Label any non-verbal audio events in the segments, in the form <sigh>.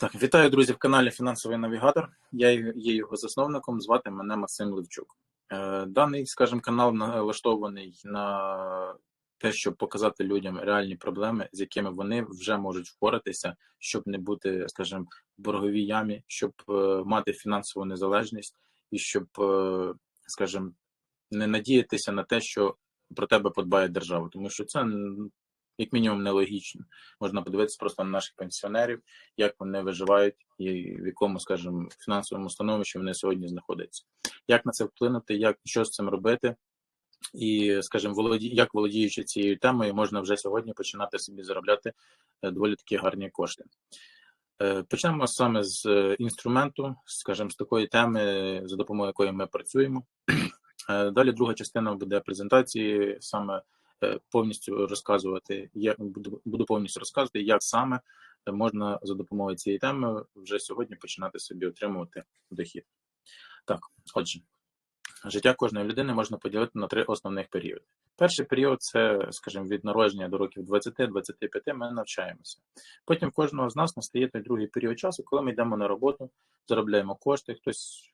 Так, вітаю, друзі, в каналі Фінансовий Навігатор. Я є його засновником. Звати мене Максим Левчук. Е, Даний, скажімо, канал налаштований на те, щоб показати людям реальні проблеми, з якими вони вже можуть впоратися, щоб не бути, скажімо, в борговій ямі, щоб е, мати фінансову незалежність і щоб, е, скажімо, не надіятися на те, що про тебе подбає держава, тому що це як мінімум нелогічно. Можна подивитися просто на наших пенсіонерів, як вони виживають і в якому, скажімо, фінансовому становищі вони сьогодні знаходяться. Як на це вплинути, як що з цим робити? І, скажімо, володі, як володіючи цією темою, можна вже сьогодні починати собі заробляти е, доволі такі гарні кошти. Е, почнемо саме з е, інструменту, скажімо, з такої теми, за допомогою якої ми працюємо. Далі друга частина буде презентації саме повністю розказувати. Я буду, буду повністю розказувати, як саме можна за допомогою цієї теми вже сьогодні починати собі отримувати дохід. Так, отже, життя кожної людини можна поділити на три основних періоди. Перший період це, скажімо, від народження до років 20-25 ми навчаємося. Потім кожного з нас настає той другий період часу, коли ми йдемо на роботу, заробляємо кошти, хтось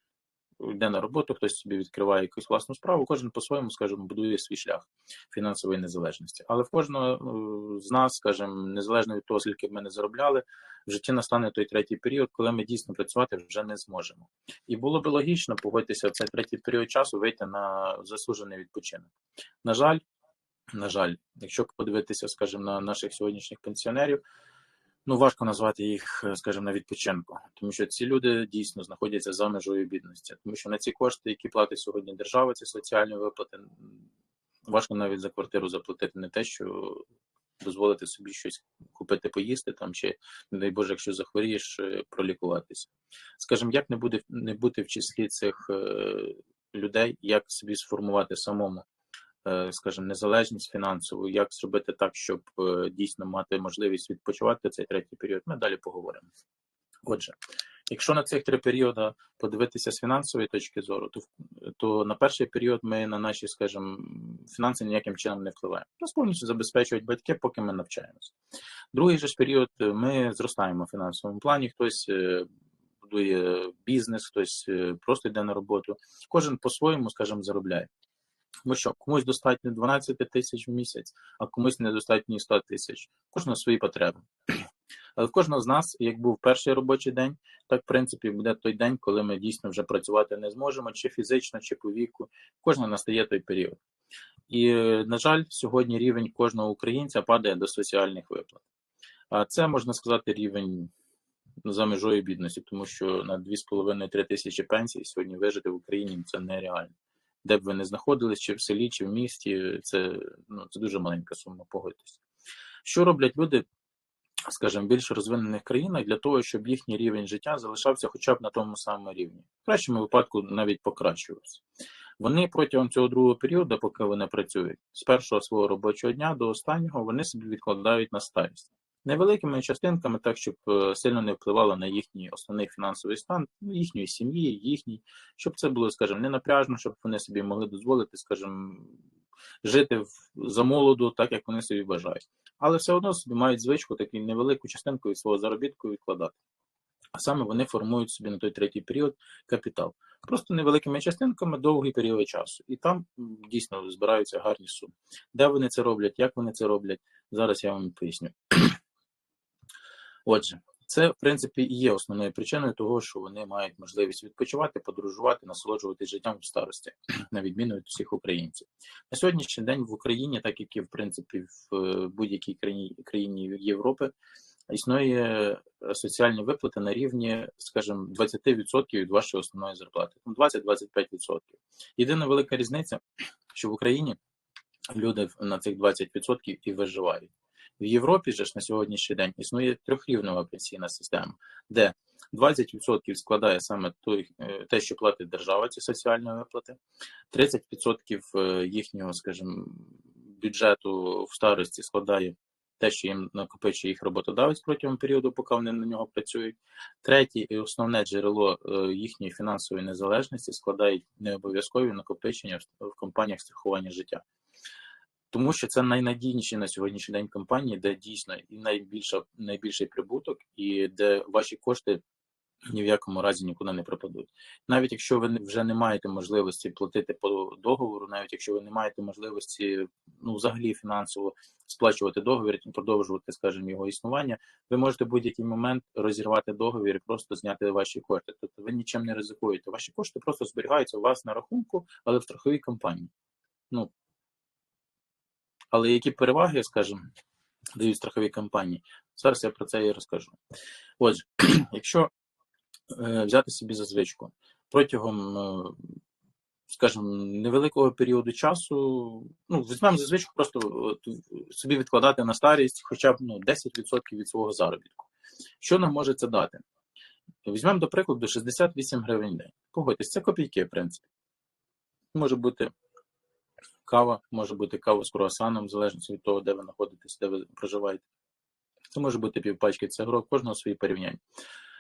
йде на роботу, хтось собі відкриває якусь власну справу, кожен по-своєму, скажімо, будує свій шлях фінансової незалежності. Але в кожного е, з нас, скажімо, незалежно від того, скільки ми не заробляли, в житті настане той третій період, коли ми дійсно працювати вже не зможемо. І було би логічно погодитися в цей третій період часу вийти на заслужений відпочинок. На жаль, на жаль, якщо подивитися, скажімо, на наших сьогоднішніх пенсіонерів ну важко назвати їх, е, скажімо, на відпочинку, тому що ці люди дійсно знаходяться за межою бідності, тому що на ці кошти, які платить сьогодні держава, ці соціальні виплати, важко навіть за квартиру заплатити не те, що дозволити собі щось купити, поїсти там, чи не дай Боже, якщо захворієш, е, пролікуватися. Скажімо, як не буде не бути в числі цих е, людей, як собі сформувати самому скажімо, незалежність фінансову, як зробити так, щоб е, дійсно мати можливість відпочивати цей третій період, ми далі поговоримо. Отже, якщо на цих три періоди подивитися з фінансової точки зору, то то на перший період ми на наші, скажімо, фінанси ніяким чином не впливаємо. Нас повністю забезпечують батьки, поки ми навчаємося. Другий же ж період е, ми зростаємо в фінансовому плані, хтось будує бізнес, хтось просто йде на роботу. Кожен по-своєму, скажімо, заробляє. Тому що комусь достатньо 12 тисяч в місяць, а комусь недостатньо 100 тисяч. Кожного свої потреби. <clears throat> Але в кожного з нас, як був перший робочий день, так в принципі буде той день, коли ми дійсно вже працювати не зможемо, чи фізично, чи по віку. Кожного настає той період. І, на жаль, сьогодні рівень кожного українця падає до соціальних виплат. А це можна сказати рівень за межою бідності, тому що на 2,5-3 тисячі пенсій сьогодні вижити в Україні це нереально де б ви не знаходились, чи в селі, чи в місті, це ну, це дуже маленька сума, погодьтесь. Що роблять люди, скажімо, більш розвинених країнах для того, щоб їхній рівень життя залишався хоча б на тому самому рівні, в кращому випадку навіть покращувався. Вони протягом цього другого періоду, поки вони працюють, з першого свого робочого дня до останнього, вони собі відкладають на старість невеликими частинками, так щоб е, сильно не впливало на їхній основний фінансовий стан їхньої сім'ї, їхній, щоб це було, скажімо, не напряжно, щоб вони собі могли дозволити, скажімо, жити за молоду, так як вони собі бажають. Але все одно собі мають звичку таку невелику частинку від свого заробітку відкладати. А саме вони формують собі на той третій період капітал. Просто невеликими частинками довгий період часу. І там дійсно збираються гарні суми. Де вони це роблять, як вони це роблять, зараз я вам поясню. Отже, це в принципі і є основною причиною того, що вони мають можливість відпочивати, подорожувати, насолоджуватися життям в старості, <clears throat> на відміну від всіх українців. На сьогоднішній день в Україні, так як і в принципі в е, будь-якій країні країні Європи, існує соціальні виплати на рівні, скажімо, 20% від вашої основної зарплати, 20-25%. Єдина велика різниця, що в Україні люди на цих 20% і виживають. В Європі ж на сьогоднішній день існує трьохрівнева пенсійна система, де 20% складає саме той, е, те, що платить держава, ці соціальні виплати, 30% е, їхнього, скажімо, бюджету в старості складає те, що їм накопичує їх роботодавець протягом періоду, поки вони на нього працюють. Третє і основне джерело е, їхньої фінансової незалежності складають необов'язкові накопичення в компаніях страхування життя. Тому що це найнадійніші на сьогоднішній день компанії, де дійсно і найбільша найбільший прибуток, і де ваші кошти ні в якому разі нікуди не пропадуть. Навіть якщо ви вже не маєте можливості платити по договору, навіть якщо ви не маєте можливості ну взагалі фінансово сплачувати договір і продовжувати, скажімо, його існування, ви можете в будь-який момент розірвати договір і просто зняти ваші кошти. Тобто ви нічим не ризикуєте. Ваші кошти просто зберігаються у вас на рахунку, але в страховій компанії. Ну але які переваги, скажімо, дають страхові компанії? Зараз я про це і розкажу. Отже, <clears throat> якщо Е, взяти собі за звичку протягом, е, скажімо, невеликого періоду часу, ну, візьмемо за звичку просто собі відкладати на старість хоча б ну, 10% від свого заробітку. Що нам може це дати? Візьмемо, до прикладу, 68 гривень в день. Погодьтесь, це копійки, в принципі. Може бути кава, може бути кава з круасаном, в залежності від того, де ви знаходитесь, де ви проживаєте. Це може бути півпачки цигарок, кожного свої порівняння.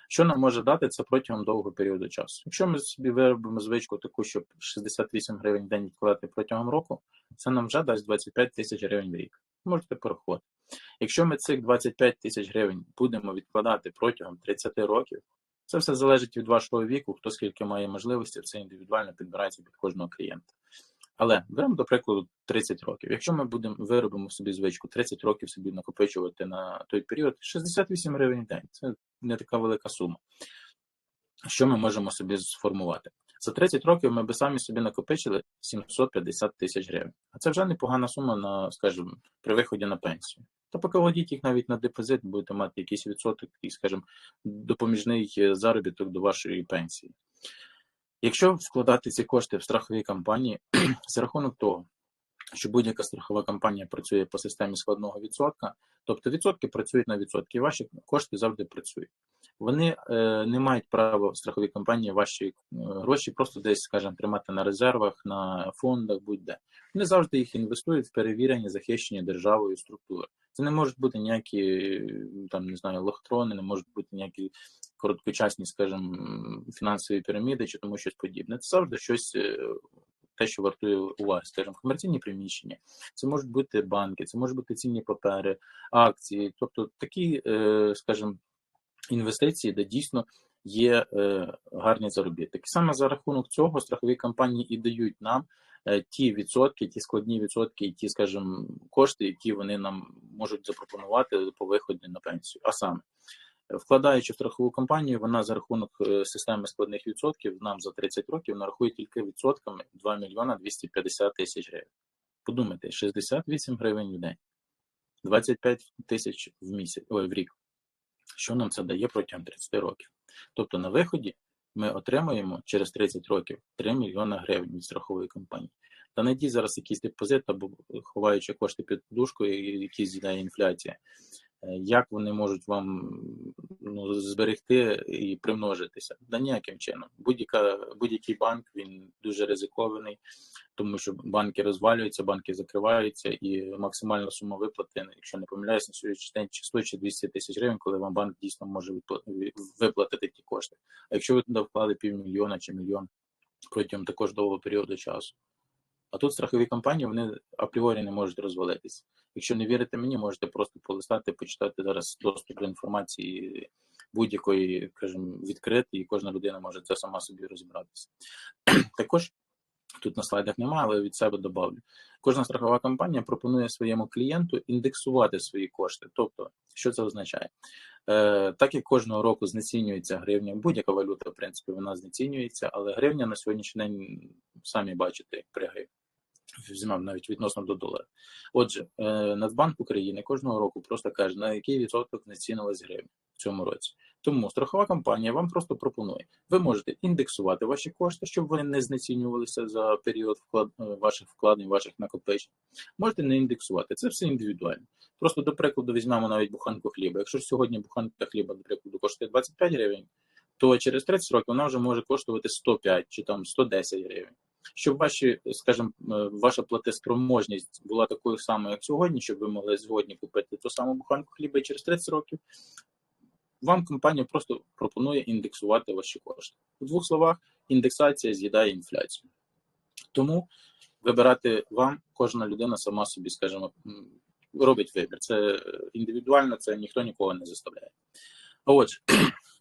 Що нам може дати це протягом довгого періоду часу? Якщо ми собі виробимо звичку таку, щоб 68 гривень в день відкладати протягом року, це нам вже дасть 25 тисяч гривень в рік. Можете порахувати. Якщо ми цих 25 тисяч гривень будемо відкладати протягом 30 років, це все залежить від вашого віку, хто скільки має можливості, це індивідуально підбирається під кожного клієнта. Але беремо, до прикладу, 30 років. Якщо ми будемо виробимо собі звичку 30 років собі накопичувати на той період, 68 гривень в день це не така велика сума. Що ми можемо собі сформувати? За 30 років ми би самі собі накопичили 750 тисяч гривень. А це вже непогана сума на, скажімо, при виході на пенсію. Та поки владіть їх навіть на депозит, будете мати якийсь відсоток і, скажімо, допоміжний заробіток до вашої пенсії. Якщо вкладати ці кошти в страхові компанії, <clears throat> за рахунок того, що будь-яка страхова компанія працює по системі складного відсотка, тобто відсотки працюють на відсотки, ваші кошти завжди працюють. Вони е, не мають права в страховій компанії ваші е, гроші просто десь, скажімо, тримати на резервах, на фондах, будь-де. Вони завжди їх інвестують в перевірені, захищені державою структури. Це не можуть бути ніякі там не знаю, лохтрони, не можуть бути ніякі короткочасні, скажімо, фінансові піраміди чи тому щось подібне. Це завжди щось. Е, те, що вартує уваги, скажімо, комерційні приміщення, це можуть бути банки, це можуть бути цінні папери, акції, тобто такі, е, скажімо, інвестиції, де дійсно є е, гарні заробітки. Саме за рахунок цього страхові компанії і дають нам ті відсотки, ті складні відсотки, ті, скажімо, кошти, які вони нам можуть запропонувати по виході на пенсію. А саме Вкладаючи в страхову компанію, вона за рахунок е, системи складних відсотків нам за 30 років нарахує тільки відсотками 2 мільйона 250 тисяч гривень. Подумайте, 68 гривень в день, 25 тисяч в місяць, ой, в рік. Що нам це дає протягом 30 років? Тобто на виході ми отримаємо через 30 років 3 мільйона гривень від страхової компанії. Та знайдіть зараз якийсь депозит або ховаючи кошти під подушкою, якісь з'їдає інфляція. Е, як вони можуть вам ну, зберегти і примножитися? Да ніяким чином. Будь-який банк він дуже ризикований, тому що банки розвалюються, банки закриваються, і максимальна сума виплати, якщо не помиляюся, на сьогоднішній день чи 100 чи 200 тисяч гривень, коли вам банк дійсно може виплатити ті кошти. А якщо ви туди вклали півмільйона чи мільйон протягом також довгого періоду часу. А тут страхові компанії вони апріорі не можуть розвалитися. Якщо не вірите мені, можете просто полистати, почитати зараз доступ до інформації будь-якої, скажімо, відкритий, і кожна людина може це сама собі розібратися. <clears throat> Також тут на слайдах немає, але від себе добавлю. Кожна страхова компанія пропонує своєму клієнту індексувати свої кошти. Тобто, що це означає? Е, Так як кожного року знецінюється гривня, будь-яка валюта, в принципі, вона знецінюється, але гривня на сьогоднішній день самі бачите, як пригає візьмемо навіть відносно до долара. Отже, е, Нацбанк України кожного року просто каже, на який відсоток знецінилась гривня в цьому році. Тому страхова компанія вам просто пропонує. Ви можете індексувати ваші кошти, щоб вони не знецінювалися за період вклад е, ваших вкладень, ваших накопичень. Можете не індексувати. Це все індивідуально. Просто до прикладу візьмемо навіть буханку хліба. Якщо сьогодні буханка хліба, до прикладу, коштує 25 гривень, то через 30 років вона вже може коштувати 105 чи там 110 гривень щоб ваші, скажімо, е, ваша платеспроможність була такою самою, як сьогодні, щоб ви могли сьогодні купити ту саму буханку хліба через 30 років. Вам компанія просто пропонує індексувати ваші кошти. У двох словах, індексація з'їдає інфляцію. Тому вибирати вам, кожна людина сама собі, скажімо, робить вибір. Це індивідуально, це ніхто нікого не заставляє. А отже,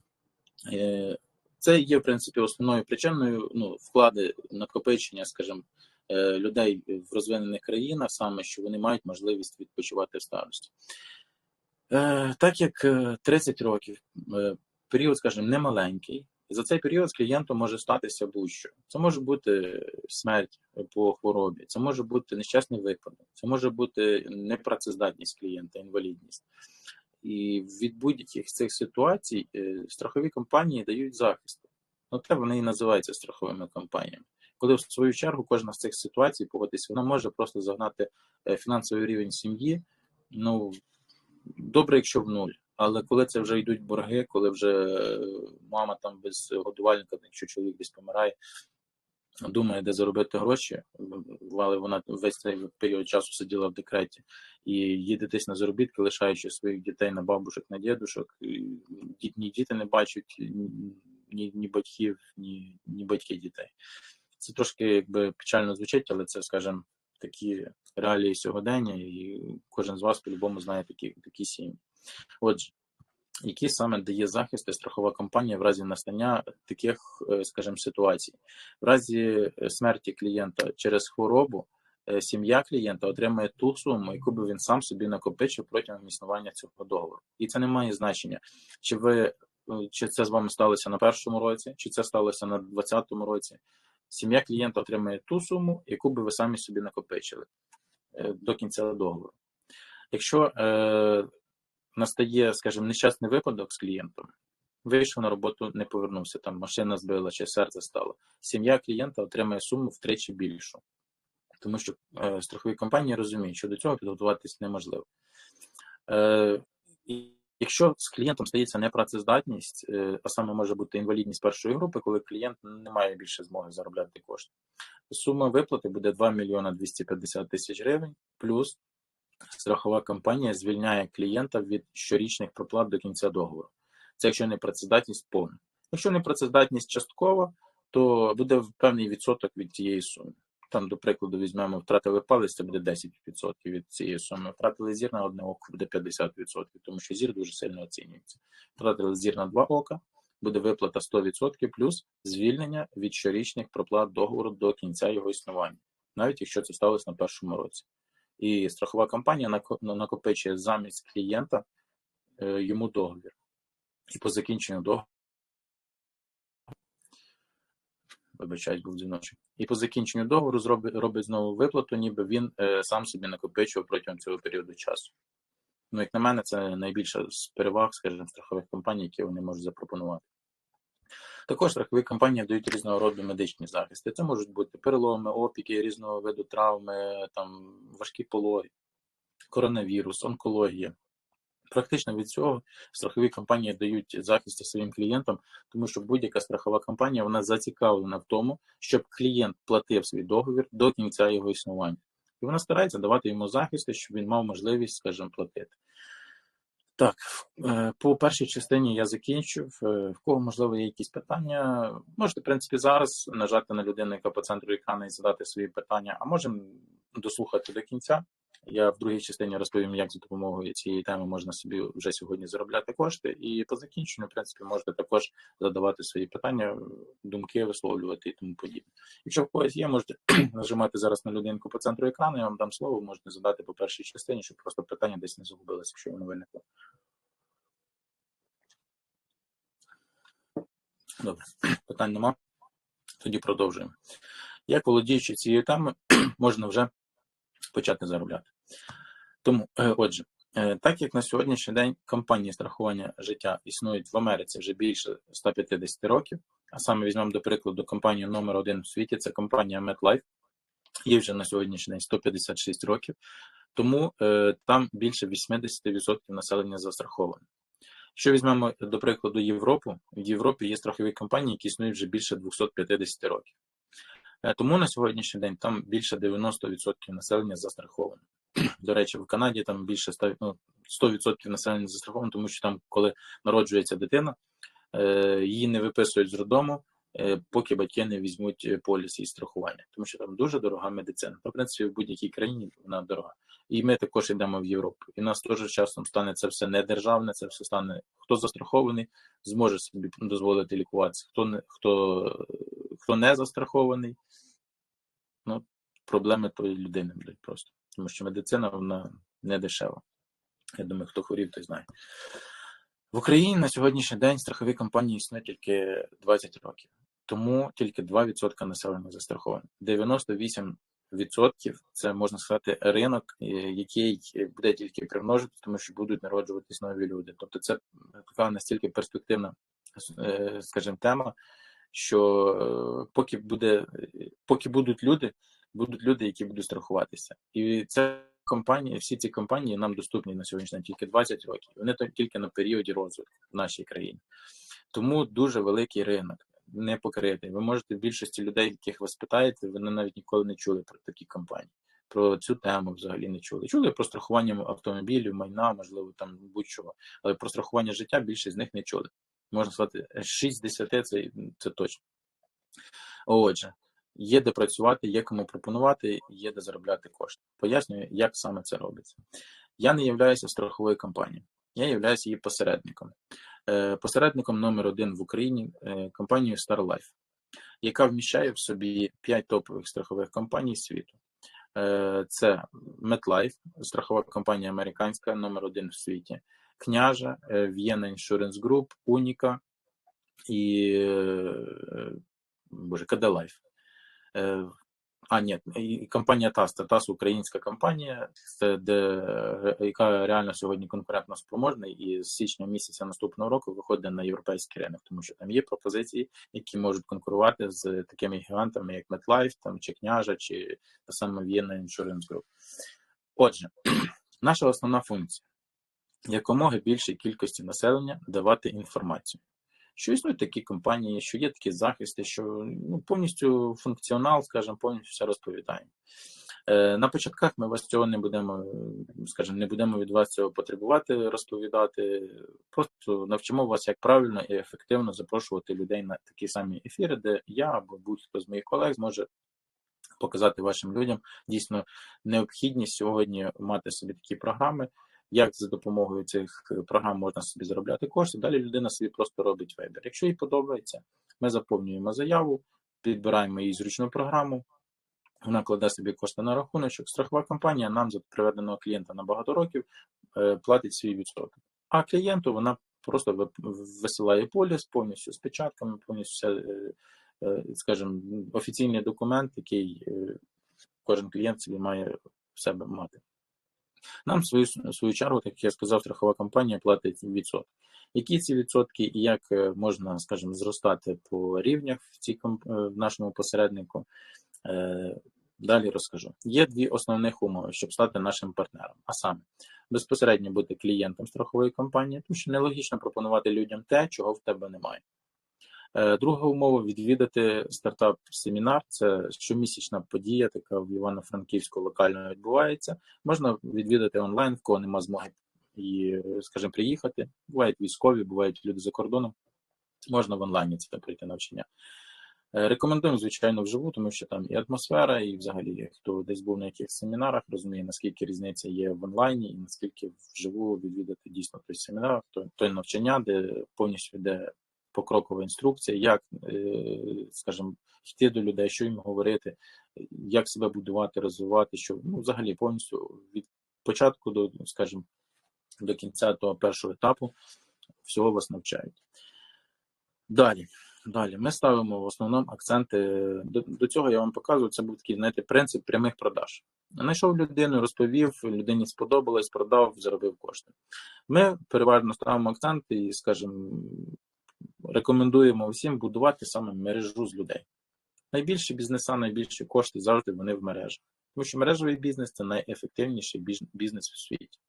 <clears throat> е, це є, в принципі, основною причиною ну, вклади накопичення, скажімо, е, людей в розвинених країнах, саме що вони мають можливість відпочивати в старості. Е, Так як е, 30 років е, період, скажімо, немаленький, за цей період з клієнтом може статися будь-що. Це може бути смерть по хворобі, це може бути нещасний випадок, це може бути непрацездатність клієнта, інвалідність. І від будь-яких цих ситуацій е, страхові компанії дають захист. Ну, те вони і називаються страховими компаніями. Коли в свою чергу кожна з цих ситуацій погодитись, вона може просто загнати е, фінансовий рівень сім'ї. Ну добре, якщо в нуль. Але коли це вже йдуть борги, коли вже е, мама там без годувальника, якщо чоловік десь помирає, думає, де заробити гроші, але вона весь цей період часу сиділа в декреті і їде десь на заробітки, лишаючи своїх дітей на бабушек, на дідушок. Ні діти не бачать ні, ні батьків, ні, ні батьки дітей. Це трошки якби печально звучить, але це, скажімо, такі реалії сьогодення, і кожен з вас по-любому знає такі, такі сім'ї. Отже, які саме дає захист страхова компанія в разі настання таких, скажімо, ситуацій, в разі смерті клієнта через хворобу. Сім'я клієнта отримує ту суму, яку би він сам собі накопичив протягом існування цього договору, і це не має значення, чи ви чи це з вами сталося на першому році, чи це сталося на 20-му році. Сім'я клієнта отримує ту суму, яку би ви самі собі накопичили до кінця договору. Якщо е, настає, скажімо, нещасний випадок з клієнтом, вийшов на роботу, не повернувся, там машина збила чи серце стало. Сім'я клієнта отримає суму втричі більшу, тому що е, страхові компанії розуміють, що до цього підготуватись неможливо. Е, і Якщо з клієнтом стається непрацездатність, е, а саме може бути інвалідність першої групи, коли клієнт не має більше змоги заробляти кошти, сума виплати буде 2 мільйона 250 тисяч гривень, плюс страхова компанія звільняє клієнта від щорічних проплат до кінця договору. Це якщо непрацездатність повна. Якщо непрацездатність часткова, то буде певний відсоток від цієї суми. Там, до прикладу, візьмемо, втратили палець, це буде 10% від цієї суми. Втратили зір на одне око, буде 50%, тому що зір дуже сильно оцінюється. Втратили зір на два ока, буде виплата 100% плюс звільнення від щорічних проплат договору до кінця його існування, навіть якщо це сталося на першому році. І страхова компанія накопичує замість клієнта е, йому договір. І по закінченню договору вибачаюсь, був дзвіночок. І по закінченню договору зробить, робить знову виплату, ніби він е, сам собі накопичував протягом цього періоду часу. Ну, як на мене, це найбільша з переваг, скажімо, страхових компаній, які вони можуть запропонувати. Також страхові компанії дають різного роду медичні захисти. Це можуть бути переломи, опіки, різного виду травми, там важкі пологи, коронавірус, онкологія. Практично від цього страхові компанії дають захист своїм клієнтам, тому що будь-яка страхова компанія вона зацікавлена в тому, щоб клієнт платив свій договір до кінця його існування. І вона старається давати йому захист, щоб він мав можливість, скажімо, платити. Так, е, по першій частині я закінчив. Е, в кого, можливо, є якісь питання, можете, в принципі, зараз нажати на людину, яка по центру екрану і задати свої питання, а можемо дослухати до кінця. Я в другій частині розповім, як за допомогою цієї теми можна собі вже сьогодні заробляти кошти. І по закінченню, в принципі, можете також задавати свої питання, думки висловлювати і тому подібне. Якщо в когось є, можете <clears throat> нажимати зараз на людинку по центру екрану, я вам дам слово, можете задати по першій частині, щоб просто питання десь не загубилося, якщо воно виникло. Добре, <clears throat> питань нема. Тоді продовжуємо. Як володіючи цією темою, <clears throat> можна вже почати заробляти. Тому, е, отже, е, так як на сьогоднішній день компанії страхування життя існують в Америці вже більше 150 років, а саме візьмемо до прикладу компанію номер один в світі, це компанія MetLife, їй вже на сьогоднішній день 156 років, тому е, там більше 80% населення застраховане. Якщо візьмемо до прикладу Європу, в Європі є страхові компанії, які існують вже більше 250 років. Е, тому на сьогоднішній день там більше 90% населення застраховано. До речі, в Канаді там більше 100%, ну, 100% населення застраховано, тому що там, коли народжується дитина, е, її не виписують з роддому, е, поки батьки не візьмуть поліс і страхування, тому що там дуже дорога медицина. В принципі, в будь-якій країні вона дорога. І ми також йдемо в Європу. І нас теж часом стане це все не державне, це все стане. Хто застрахований, зможе собі дозволити лікуватися. Хто не хто, хто не застрахований, ну проблеми тої людини будуть просто. Тому що медицина вона не дешева. Я думаю, хто хворів, той знає. В Україні на сьогоднішній день страхові компанії існують тільки 20 років, тому тільки 2% населення застраховано. 98% це можна сказати ринок, е, який буде тільки примножити, тому що будуть народжуватись нові люди. Тобто, це така настільки перспективна, е, скажімо, тема, що е, поки буде, поки будуть люди, будуть люди, які будуть страхуватися, і це компанії, всі ці компанії нам доступні на сьогоднішній день тільки 20 років. Вони тільки на періоді розвитку в нашій країні. Тому дуже великий ринок, не покритий. Ви можете більшості людей, яких ви спитаєте, вони навіть ніколи не чули про такі компанії. Про цю тему взагалі не чули. Чули про страхування автомобілів, майна, можливо, там будь-чого. Але про страхування життя більшість з них не чули. Можна сказати, 6 з 10 це, це точно. Отже, Є де працювати, є кому пропонувати, є де заробляти кошти. Пояснюю, як саме це робиться. Я не являюся страховою компанією, я являюся її посередником. Е, посередником номер один в Україні е, компанією StarLife, яка вміщає в собі 5 топових страхових компаній світу. Е, це MetLife, страхова компанія американська, номер один в світі, княжа, Vienna Insurance Group, Unica і боже, KD Life. Е, а, ні, компанія ТАС, це ТАС українська компанія, це де е, яка реально сьогодні конкурентно спроможна, і з січня місяця наступного року виходить на європейський ринок, тому що там є пропозиції, які можуть конкурувати з такими гігантами, як MetLife, там чи княжа, чи та саме Vienna Insurance Group. Отже, <clears throat> наша основна функція якомога більшій кількості населення давати інформацію що існують такі компанії, що є такі захисти, що ну, повністю функціонал, скажімо, повністю все розповідаємо. Е, на початках ми вас цього не будемо, скажімо, не будемо від вас цього потребувати, розповідати. Просто навчимо вас, як правильно і ефективно запрошувати людей на такі самі ефіри, де я або будь-хто з моїх колег зможе показати вашим людям дійсно необхідність сьогодні мати собі такі програми, як за допомогою цих е, програм можна собі заробляти кошти. Далі людина собі просто робить вибір. Якщо їй подобається, ми заповнюємо заяву, підбираємо її зручну програму. Вона кладе собі кошти на рахуночок. Страхова компанія нам за приведеного клієнта на багато років е, платить свій відсоток. А клієнту вона просто висилає поліс повністю з печатками, повністю е, скажімо, офіційний документ, який кожен клієнт собі має в себе мати. Нам в свою в свою чергу, як я сказав, страхова компанія платить відсотки. Які ці відсотки і як е, можна, скажімо, зростати по рівнях в цій е, в нашому посереднику? Е, далі розкажу. Є дві основних умови, щоб стати нашим партнером. А саме безпосередньо бути клієнтом страхової компанії, тому що нелогічно пропонувати людям те, чого в тебе немає. Е, друга умова відвідати стартап-семінар. Це щомісячна подія, така в Івано-Франківську локально відбувається. Можна відвідати онлайн, в кого нема змоги і, скажімо, приїхати. Бувають військові, бувають люди за кордоном. Можна в онлайні це пройти навчання. Е, рекомендуємо, звичайно, вживу, тому що там і атмосфера, і взагалі, хто десь був на якихось семінарах, розуміє, наскільки різниця є в онлайні, і наскільки вживу відвідати дійсно той семінар, той, той навчання, де повністю йде покрокова інструкція, як, е, скажімо, йти до людей, що їм говорити, як себе будувати, розвивати, що ну, взагалі повністю від початку до, скажімо, до кінця того першого етапу всього вас навчають. Далі. Далі ми ставимо в основному акценти. До, до цього я вам показую, це був такий знаєте, принцип прямих продаж. Знайшов людину, розповів, людині сподобалось, продав, заробив кошти. Ми переважно ставимо акценти і, скажімо, рекомендуємо усім будувати саме мережу з людей. Найбільші бізнеса, найбільші кошти завжди вони в мережах. Тому що мережевий бізнес це найефективніший бізнес в світі.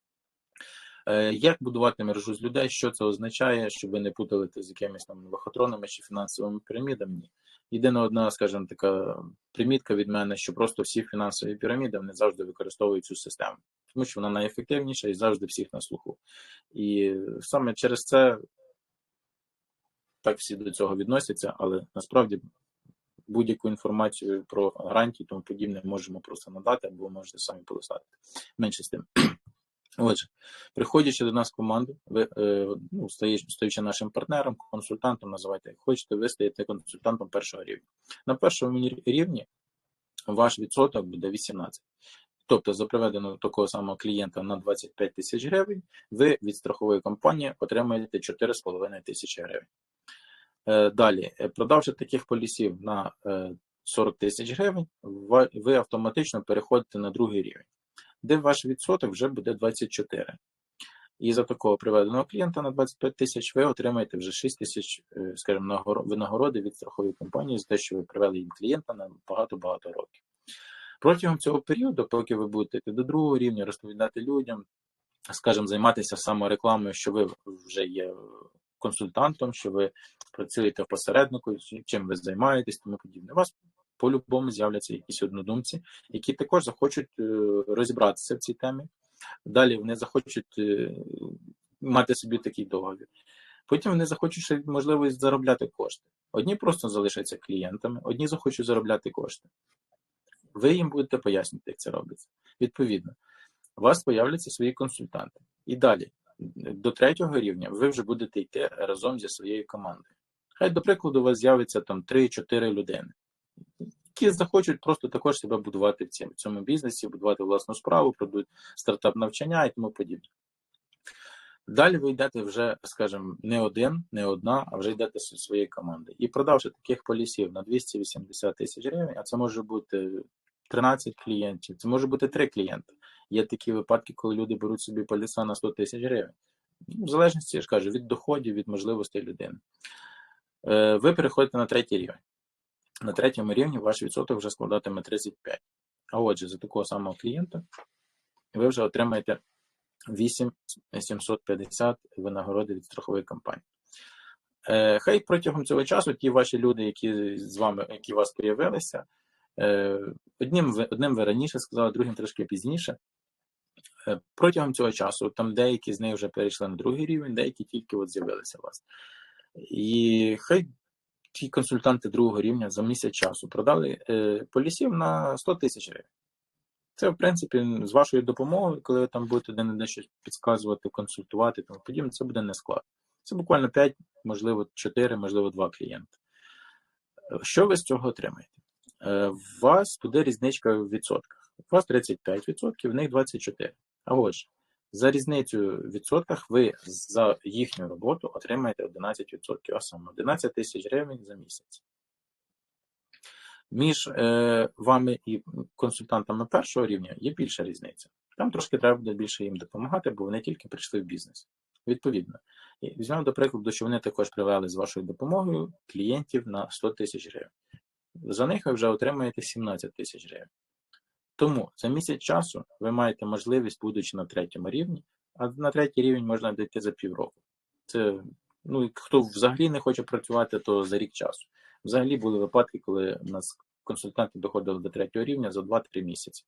Е, як будувати мережу з людей? Що це означає, щоб ви не путали з якимись там лохотронами чи фінансовими пірамідами? Ні. Єдина одна, скажімо, така примітка від мене, що просто всі фінансові піраміди вони завжди використовують цю систему, тому що вона найефективніша і завжди всіх на слуху. І саме через це так всі до цього відносяться, але насправді будь-яку інформацію про грантії і тому подібне можемо просто надати, або можете самі полистати. Менше з тим. <clears throat> Отже, приходячи до нас в команду, ви е, ну, стаючи нашим партнером, консультантом, називайте як хочете, ви стаєте консультантом першого рівня. На першому рівні ваш відсоток буде 18. Тобто за приведеного такого самого клієнта на 25 тисяч гривень, ви від страхової компанії отримаєте 4,5 тисячі гривень. Е, Далі, е, продавши таких полісів на е, 40 тисяч гривень, ви автоматично переходите на другий рівень, де ваш відсоток вже буде 24. І за такого приведеного клієнта на 25 тисяч ви отримаєте вже 6 тисяч, е, скажімо, винагороди від страхової компанії за те, що ви привели їм клієнта на багато-багато років. Протягом цього періоду, поки ви будете йти до другого рівня, розповідати людям, скажімо, займатися саморекламою, що ви вже є консультантом, що ви працюєте в посереднику, чим ви займаєтесь, тому подібне. У вас по-любому з'являться якісь однодумці, які також захочуть е, розібратися в цій темі. Далі вони захочуть е, мати собі такий договір. Потім вони захочуть ще можливість заробляти кошти. Одні просто залишаться клієнтами, одні захочуть заробляти кошти. Ви їм будете пояснювати, як це робиться. Відповідно, у вас появляться свої консультанти. І далі, до третього рівня, ви вже будете йти разом зі своєю командою. Хай, до прикладу, у вас з'явиться там 3-4 людини, які захочуть просто також себе будувати в цьому, бізнесі, будувати власну справу, продуть стартап навчання і тому подібне. Далі ви йдете вже, скажімо, не один, не одна, а вже йдете зі своєю командою. І продавши таких полісів на 280 тисяч гривень, а це може бути 13 клієнтів, це може бути 3 клієнти. Є такі випадки, коли люди беруть собі поліса на 100 тисяч гривень. Ну, В залежності, я ж кажу, від доходів, від можливостей людини. Е, Ви переходите на третій рівень. На третьому рівні ваш відсоток вже складатиме 35. А отже, за такого самого клієнта ви вже отримаєте 8750 винагороди від страхової компанії. Е, Хай протягом цього часу ті ваші люди, які з вами, які у вас появилися, е, одним ви, одним ви раніше сказали, другим трошки пізніше. Е, Протягом цього часу там деякі з них вже перейшли на другий рівень, деякі тільки от з'явилися у вас. І хай ті консультанти другого рівня за місяць часу продали е, полісів на 100 тисяч гривень. Це, в принципі, з вашою допомогою, коли ви там будете де не щось підказувати, консультувати тому подібне, це буде не складно. Це буквально 5, можливо, 4, можливо, 2 клієнти. Е, Що ви з цього отримаєте? Е, У вас буде різничка в відсотках. У вас 35%, в них 24%. А отже, за різницю в відсотках ви за їхню роботу отримаєте 11%, а саме 11 тисяч гривень за місяць. Між е, вами і консультантами першого рівня є більша різниця. Там трошки треба буде більше їм допомагати, бо вони тільки прийшли в бізнес. Відповідно, візьмемо до прикладу, що вони також привели з вашою допомогою клієнтів на 100 тисяч гривень. За них ви вже отримаєте 17 тисяч гривень. Тому за місяць часу ви маєте можливість, будучи на третьому рівні, а на третій рівень можна дійти за півроку. Це ну хто взагалі не хоче працювати, то за рік часу. Взагалі були випадки, коли у нас консультанти доходили до третього рівня за 2-3 місяці.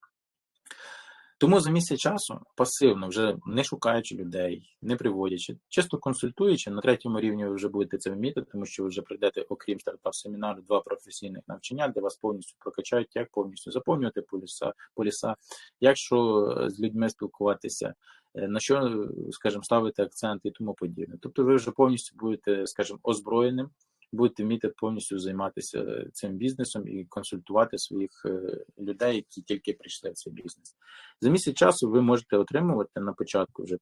Тому за місяць часу пасивно, вже не шукаючи людей, не приводячи, чисто консультуючи, на третьому рівні ви вже будете це вміти, тому що ви вже прийдете, окрім стартап семінару, два професійних навчання, де вас повністю прокачають, як повністю заповнювати поліса, поліса як що з людьми спілкуватися, е, на що, скажімо, ставити акцент і тому подібне. Тобто ви вже повністю будете, скажімо, озброєним, будете вміти повністю займатися цим бізнесом і консультувати своїх е, людей, які тільки прийшли в цей бізнес. За місяць часу ви можете отримувати на початку вже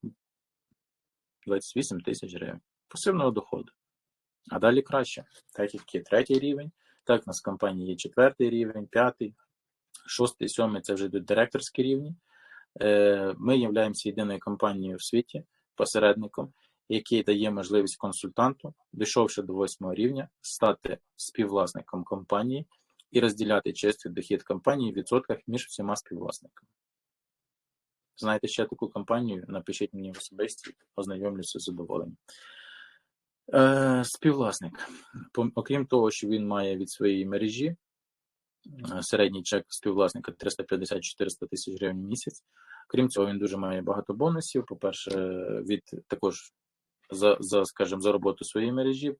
28 тисяч гривень пасивного доходу. А далі краще, так як є третій рівень, так у нас в компанії є четвертий рівень, п'ятий, шостий, сьомий це вже директорські рівні. Е, Ми являємося єдиною компанією в світі, посередником, який дає можливість консультанту, дійшовши до восьмого рівня, стати співвласником компанії і розділяти чистий дохід компанії в відсотках між всіма співвласниками. Знаєте ще таку компанію? Напишіть мені в особисті, ознайомлюся з задоволенням. Е, співвласник. Окрім того, що він має від своєї мережі е, середній чек співвласника 350-400 тисяч гривень в місяць. Крім цього, він дуже має багато бонусів. По-перше, від також за, за, скажімо, за роботу своєї мережі.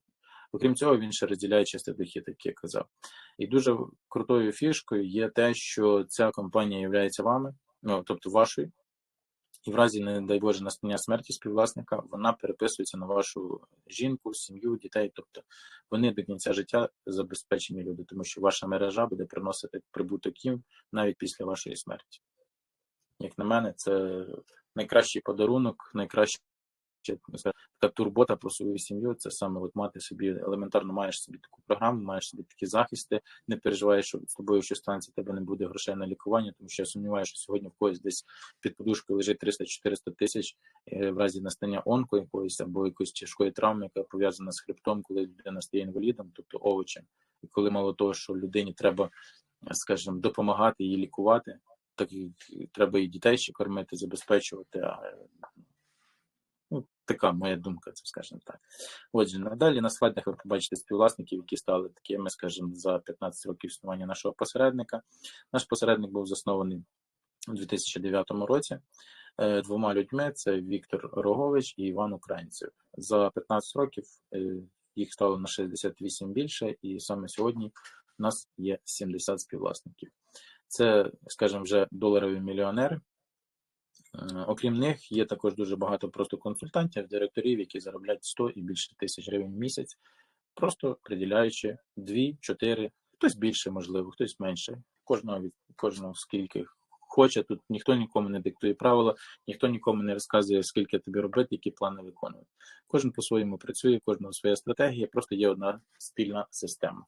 Окрім цього, він ще розділяє чистий дохід, як я казав. І дуже крутою фішкою є те, що ця компанія є вами, ну тобто вашою, і в разі, не дай Боже, настання смерті співвласника, вона переписується на вашу жінку, сім'ю, дітей. Тобто вони до кінця життя забезпечені люди, тому що ваша мережа буде приносити прибуток їм навіть після вашої смерті. Як на мене, це найкращий подарунок, найкраще така турбота про свою сім'ю. Це саме от мати собі елементарно маєш собі таку програму, маєш собі такі захисти, не переживаєш, що з тобою щось станеться, тебе не буде грошей на лікування, тому що я сумніваюся, що сьогодні в когось десь під подушкою лежить 300-400 тисяч е, в разі настання онко якоїсь або якоїсь тяжкої травми, яка пов'язана з хребтом, коли людина стає інвалідом, тобто овочем, і коли мало того, що людині треба, скажімо, допомагати її лікувати. Так і треба і дітей ще кормити, забезпечувати. Ну, така моя думка, це скажімо так. Отже, надалі на слайдах ви побачите співвласників, які стали такими, скажімо, за 15 років існування нашого посередника. Наш посередник був заснований у 2009 році е, двома людьми: це Віктор Рогович і Іван Українцев. За 15 років е, їх стало на 68 більше, і саме сьогодні у нас є 70 співвласників. Це, скажімо, вже доларові мільйонери. Е, окрім них, є також дуже багато просто консультантів, директорів, які заробляють 100 і більше тисяч гривень в місяць, просто приділяючи 2-4, хтось більше, можливо, хтось менше. Кожного від кожного скільки хоче. Тут ніхто нікому не диктує правила, ніхто нікому не розказує, скільки тобі робити, які плани виконувати. Кожен по-своєму працює, кожного своя стратегія, просто є одна спільна система.